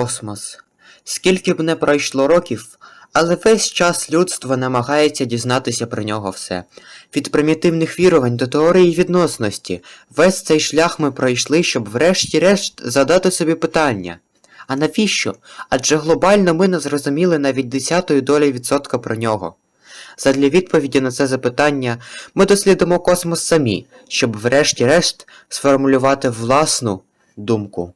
Космос. Скільки б не пройшло років, але весь час людство намагається дізнатися про нього все. Від примітивних вірувань до теорії відносності. Весь цей шлях ми пройшли, щоб врешті-решт задати собі питання. А навіщо? Адже глобально ми не зрозуміли навіть десятої долі відсотка про нього. Задля відповіді на це запитання ми дослідимо космос самі, щоб врешті-решт сформулювати власну думку.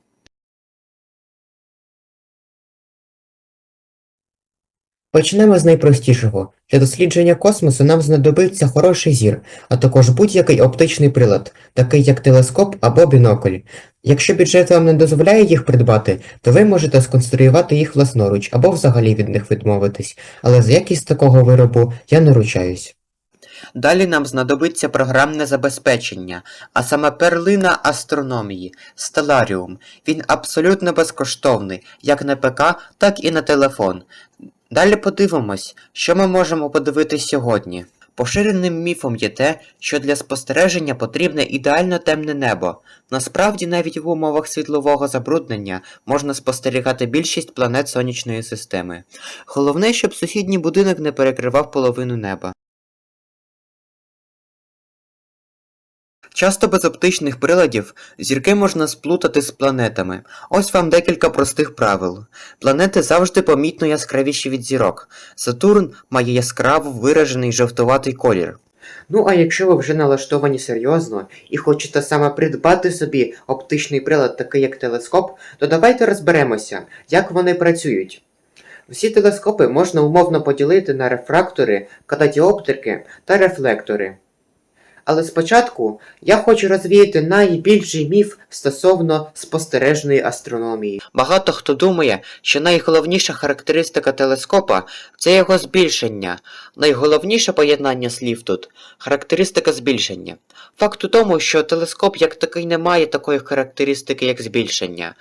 Почнемо з найпростішого. Для дослідження космосу нам знадобиться хороший зір, а також будь-який оптичний прилад, такий як телескоп або бінокль. Якщо бюджет вам не дозволяє їх придбати, то ви можете сконструювати їх власноруч або взагалі від них відмовитись, але за якість такого виробу я не ручаюсь. Далі нам знадобиться програмне забезпечення, а саме перлина астрономії Stellarium. Він абсолютно безкоштовний, як на ПК, так і на телефон. Далі подивимось, що ми можемо подивитись сьогодні. Поширеним міфом є те, що для спостереження потрібне ідеально темне небо. Насправді, навіть в умовах світлового забруднення можна спостерігати більшість планет сонячної системи. Головне, щоб сусідній будинок не перекривав половину неба. Часто без оптичних приладів зірки можна сплутати з планетами. Ось вам декілька простих правил. Планети завжди помітно яскравіші від зірок. Сатурн має яскраво виражений жовтуватий колір. Ну а якщо ви вже налаштовані серйозно і хочете саме придбати собі оптичний прилад, такий як телескоп, то давайте розберемося, як вони працюють. Всі телескопи можна умовно поділити на рефрактори, катадіоптрики та рефлектори. Але спочатку я хочу розвіяти найбільший міф стосовно спостережної астрономії. Багато хто думає, що найголовніша характеристика телескопа це його збільшення. Найголовніше поєднання слів тут характеристика збільшення. Факт у тому, що телескоп як такий не має такої характеристики, як збільшення.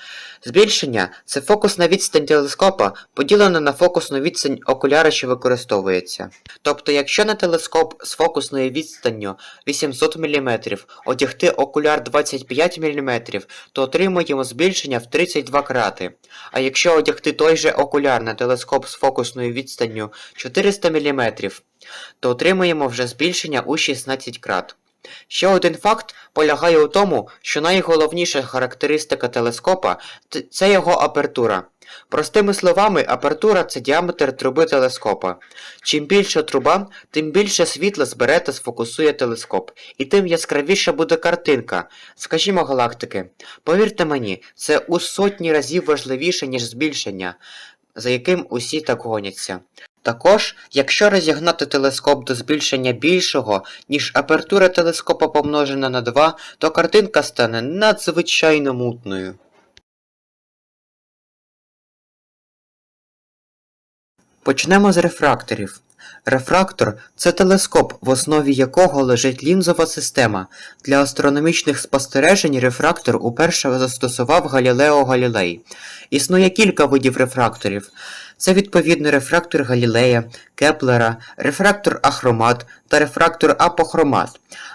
Збільшення це фокусна відстань телескопа, поділена на фокусну відстань окуляра, що використовується. Тобто, якщо на телескоп з фокусною відстанню 800 мм одягти окуляр 25 мм, то отримуємо збільшення в 32 крати. А якщо одягти той же окуляр на телескоп з фокусною відстанню 400 мм, то отримуємо вже збільшення у 16 крат. Ще один факт полягає у тому, що найголовніша характеристика телескопа це його апертура. Простими словами, апертура це діаметр труби телескопа. Чим більша труба, тим більше світла збере та сфокусує телескоп, і тим яскравіша буде картинка, скажімо, галактики. Повірте мені, це у сотні разів важливіше, ніж збільшення, за яким усі так гоняться. Також, якщо розігнати телескоп до збільшення більшого, ніж апертура телескопа помножена на 2, то картинка стане надзвичайно мутною. Почнемо з рефракторів. Рефрактор це телескоп, в основі якого лежить лінзова система. Для астрономічних спостережень рефрактор уперше застосував Галілео Галілей. Існує кілька видів рефракторів. Це відповідно рефрактор Галілея, Кеплера, рефрактор ахромат та рефрактор апохромат.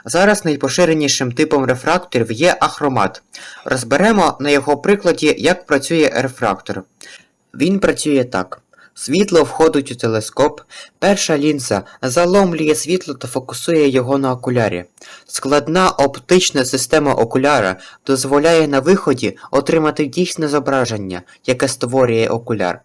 Зараз найпоширенішим типом рефракторів є ахромат. Розберемо на його прикладі, як працює рефрактор. Він працює так. Світло входить у телескоп, перша лінза заломлює світло та фокусує його на окулярі. Складна оптична система окуляра дозволяє на виході отримати дійсне зображення, яке створює окуляр.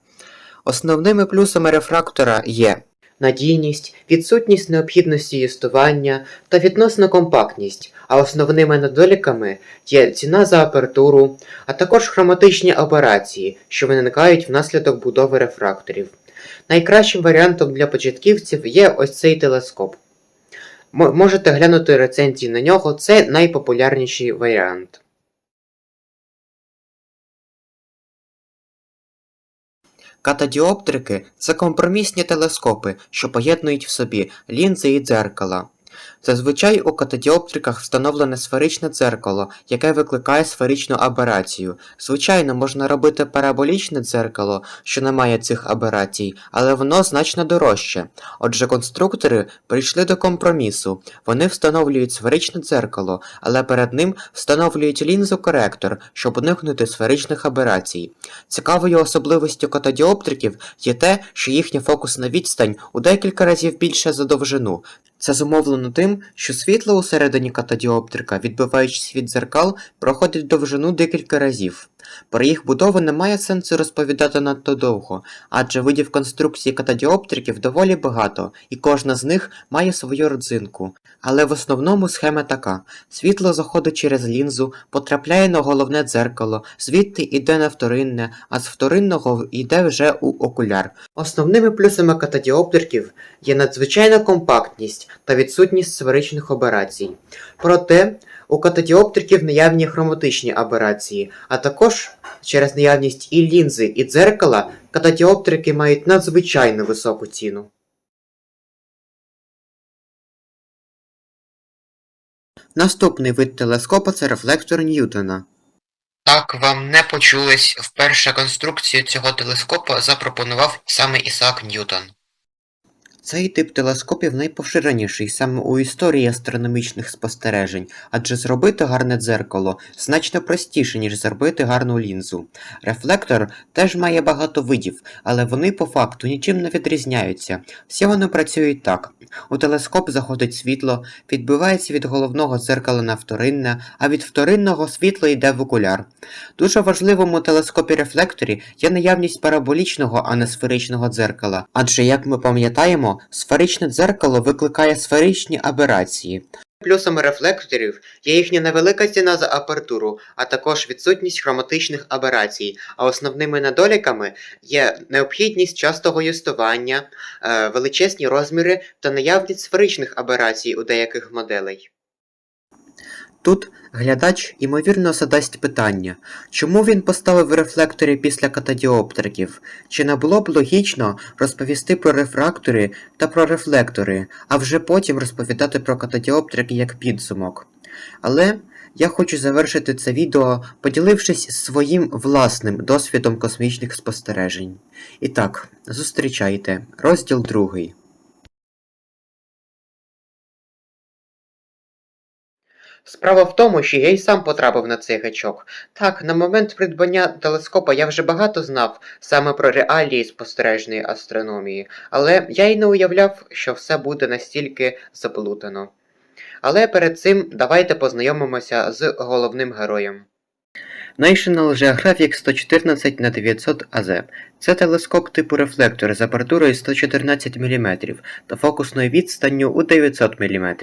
Основними плюсами рефрактора є Надійність, відсутність необхідності юстування та відносна компактність, а основними недоліками є ціна за апертуру, а також хроматичні операції, що виникають внаслідок будови рефракторів. Найкращим варіантом для початківців є ось цей телескоп. Можете глянути рецензії на нього, це найпопулярніший варіант. Катадіоптрики це компромісні телескопи, що поєднують в собі лінзи і дзеркала. Зазвичай у катодіоптриках встановлене сферичне дзеркало, яке викликає сферичну аберацію. Звичайно, можна робити параболічне дзеркало, що не має цих аберацій, але воно значно дорожче. Отже, конструктори прийшли до компромісу. Вони встановлюють сферичне дзеркало, але перед ним встановлюють лінзу-коректор, щоб уникнути сферичних аберацій. Цікавою особливістю катодіоптриків є те, що їхня фокусна відстань у декілька разів більша за довжину. Це зумовлено тим, що світло усередині катодіоптрика, відбиваючись від дзеркал, проходить довжину декілька разів. Про їх будову немає сенсу розповідати надто довго, адже видів конструкції катодіоптриків доволі багато, і кожна з них має свою родзинку. Але в основному схема така: світло заходить через лінзу, потрапляє на головне дзеркало, звідти йде на вторинне, а з вторинного йде вже у окуляр. Основними плюсами катодіоптриків є надзвичайна компактність та відсутність сферичних аберацій. Проте у катодіоптриків наявні хроматичні аберації, а також через наявність і лінзи, і дзеркала катодіоптрики мають надзвичайно високу ціну. Наступний вид телескопа це рефлектор Ньютона. Так, вам не почулось. Вперше конструкцію цього телескопа запропонував саме Ісаак Ньютон. Цей тип телескопів найпоширеніший саме у історії астрономічних спостережень, адже зробити гарне дзеркало значно простіше, ніж зробити гарну лінзу. Рефлектор теж має багато видів, але вони по факту нічим не відрізняються. Всі вони працюють так. У телескоп заходить світло, відбивається від головного дзеркала на вторинне, а від вторинного світло йде в окуляр. Дуже важливим у телескопі-рефлекторі є наявність параболічного, а не сферичного дзеркала, адже, як ми пам'ятаємо, сферичне дзеркало викликає сферичні аберації. Плюсами рефлекторів є їхня невелика ціна за апертуру, а також відсутність хроматичних аберацій, а основними недоліками є необхідність частого юстування, е, величезні розміри та наявність сферичних аберацій у деяких моделей. Тут глядач ймовірно задасть питання, чому він поставив рефлектори після катодіоптриків? Чи не було б логічно розповісти про рефрактори та про рефлектори, а вже потім розповідати про катодіоптрики як підсумок? Але я хочу завершити це відео, поділившись своїм власним досвідом космічних спостережень. І так, зустрічайте, розділ другий. Справа в тому, що я й сам потрапив на цей гачок. Так, на момент придбання телескопа я вже багато знав саме про реалії спостережної астрономії, але я й не уявляв, що все буде настільки заплутано. Але перед цим давайте познайомимося з головним героєм. National Geographic 114 на 900 AZ. Це телескоп типу рефлектор з апертурою 114 мм та фокусною відстанню у 900 мм.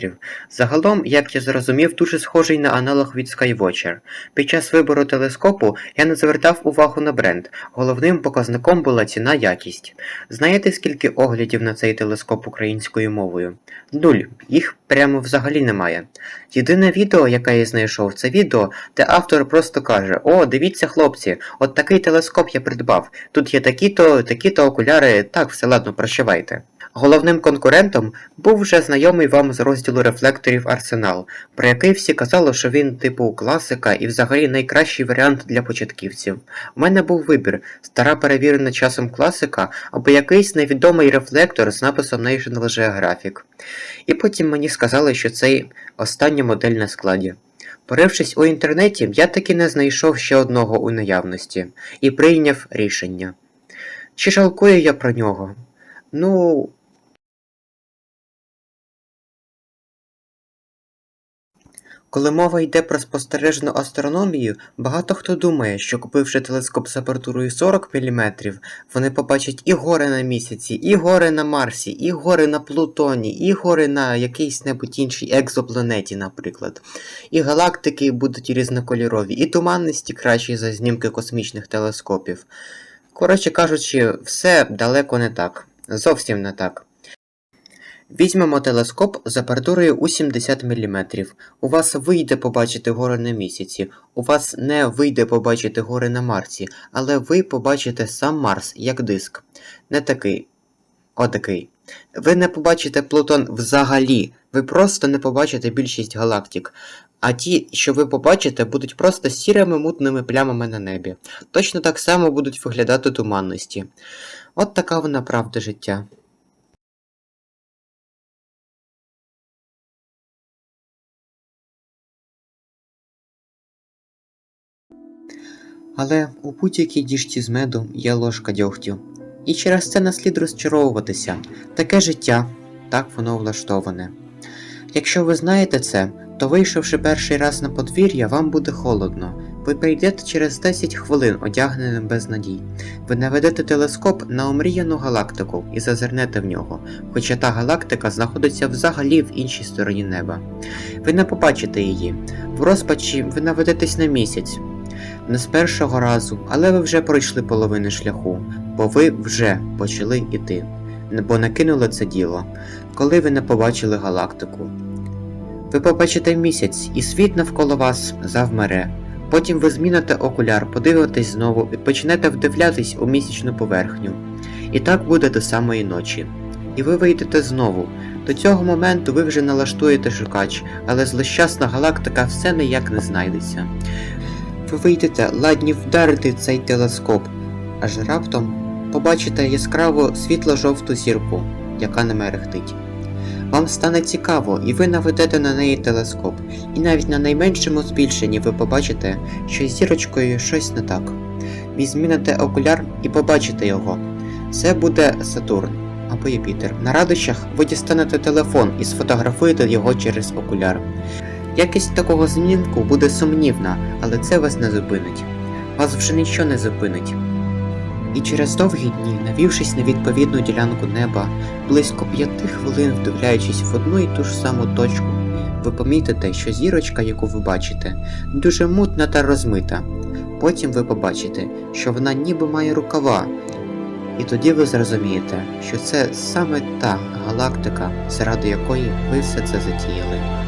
Загалом, як я зрозумів, дуже схожий на аналог від Skywatcher. Під час вибору телескопу я не звертав увагу на бренд. Головним показником була ціна якість. Знаєте, скільки оглядів на цей телескоп українською мовою? Нуль. Їх прямо взагалі немає. Єдине відео, яке я знайшов, це відео, де автор просто каже: О, дивіться, хлопці, от такий телескоп я придбав. Тут є такі-то, такі-то окуляри, так, все ладно, прощавайте. Головним конкурентом був вже знайомий вам з розділу рефлекторів Арсенал, про який всі казали, що він типу класика і взагалі найкращий варіант для початківців. У мене був вибір: стара перевірена часом класика або якийсь невідомий рефлектор з написом National Geographic. І потім мені сказали, що цей остання модель на складі. Порившись у інтернеті, я таки не знайшов ще одного у наявності і прийняв рішення. Чи жалкую я про нього? Ну. Коли мова йде про спостережну астрономію, багато хто думає, що купивши телескоп з апертурою 40 мм, вони побачать і гори на місяці, і гори на Марсі, і гори на Плутоні, і гори на якійсь небудь іншій екзопланеті, наприклад. І галактики будуть різнокольорові, і туманності кращі за знімки космічних телескопів. Коротше кажучи, все далеко не так. Зовсім не так. Візьмемо телескоп з апертурою у 70 мм. У вас вийде побачити гори на місяці, у вас не вийде побачити гори на Марсі, але ви побачите сам Марс як диск. Не такий. Отакий. Ви не побачите Плутон взагалі. Ви просто не побачите більшість галактик. А ті, що ви побачите, будуть просто сірими мутними плямами на небі. Точно так само будуть виглядати туманності. От така вона правда життя. Але у будь-якій діжці з меду є ложка дьогтю. І через це не слід розчаровуватися. Таке життя, так воно влаштоване. Якщо ви знаєте це, то вийшовши перший раз на подвір'я, вам буде холодно. Ви прийдете через 10 хвилин, одягненим без надій. Ви наведете телескоп на омріяну галактику і зазирнете в нього, хоча та галактика знаходиться взагалі в іншій стороні неба. Ви не побачите її. В розпачі ви наведетесь на місяць. Не з першого разу, але ви вже пройшли половину шляху, бо ви вже почали йти, бо накинули це діло, коли ви не побачили галактику. Ви побачите місяць, і світ навколо вас завмере. Потім ви зміните окуляр, подивитесь знову і почнете вдивлятись у місячну поверхню. І так буде до самої ночі. І ви вийдете знову. До цього моменту ви вже налаштуєте шукач, але злощасна галактика все ніяк не знайдеться. Ви вийдете ладні вдарити цей телескоп, аж раптом побачите яскраву світло-жовту зірку, яка не мерехтить. Вам стане цікаво, і ви наведете на неї телескоп, і навіть на найменшому збільшенні ви побачите, що з зірочкою щось не так. Ви окуляр і побачите його. Це буде Сатурн або Юпітер. На радощах ви дістанете телефон і сфотографуєте його через окуляр. Якість такого знімку буде сумнівна, але це вас не зупинить. Вас вже нічого не зупинить. І через довгі дні, навівшись на відповідну ділянку неба, близько п'яти хвилин вдивляючись в одну і ту ж саму точку, ви помітите, що зірочка, яку ви бачите, дуже мутна та розмита. Потім ви побачите, що вона ніби має рукава. І тоді ви зрозумієте, що це саме та галактика, заради якої ви все це затіяли.